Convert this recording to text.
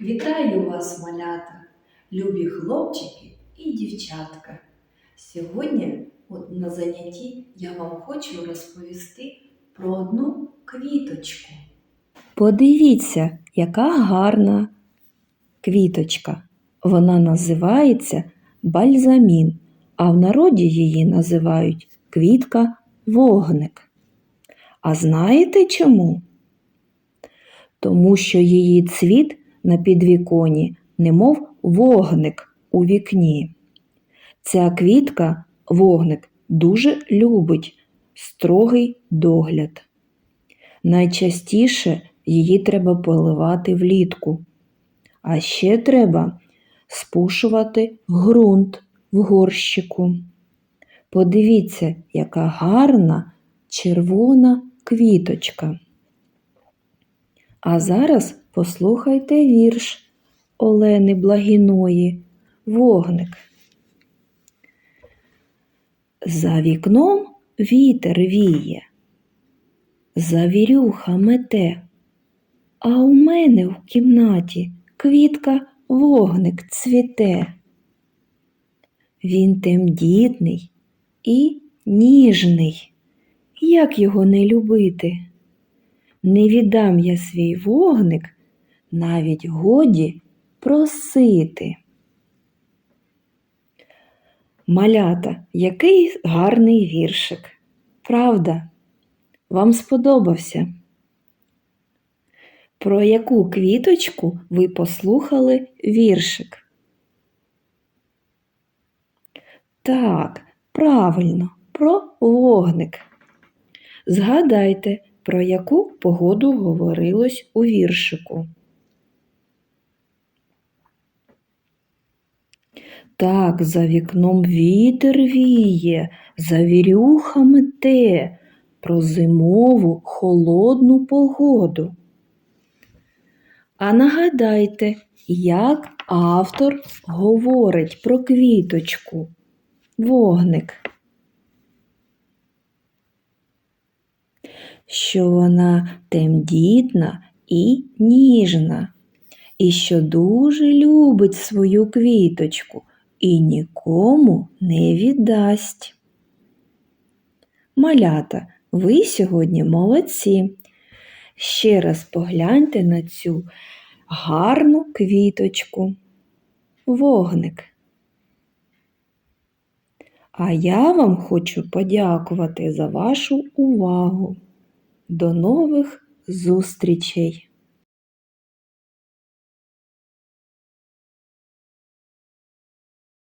Вітаю вас, малята, любі хлопчики і дівчатка. Сьогодні на занятті я вам хочу розповісти про одну квіточку. Подивіться, яка гарна квіточка. Вона називається бальзамін, а в народі її називають квітка вогник. А знаєте чому? Тому що її цвіт на підвіконі, немов вогник у вікні. Ця квітка вогник дуже любить строгий догляд. Найчастіше її треба поливати влітку. А ще треба спушувати ґрунт в горщику. Подивіться, яка гарна червона квіточка. А зараз послухайте вірш Олени Благіної Вогник. За вікном вітер віє, завірюха мете, а у мене в кімнаті квітка вогник цвіте. Він темдітний і ніжний. Як його не любити? Не віддам я свій вогник, навіть годі просити. Малята, який гарний віршик. Правда? Вам сподобався? Про яку квіточку ви послухали віршик? Так, правильно, про вогник. Згадайте, про яку погоду говорилось у віршику. Так, за вікном вітер віє, завірюха мете, про зимову холодну погоду. А нагадайте, як автор говорить про квіточку, вогник. Що вона темдітна і ніжна, і що дуже любить свою квіточку і нікому не віддасть. Малята, ви сьогодні молодці. Ще раз погляньте на цю гарну квіточку, вогник. А я вам хочу подякувати за вашу увагу. До нових зустрічей!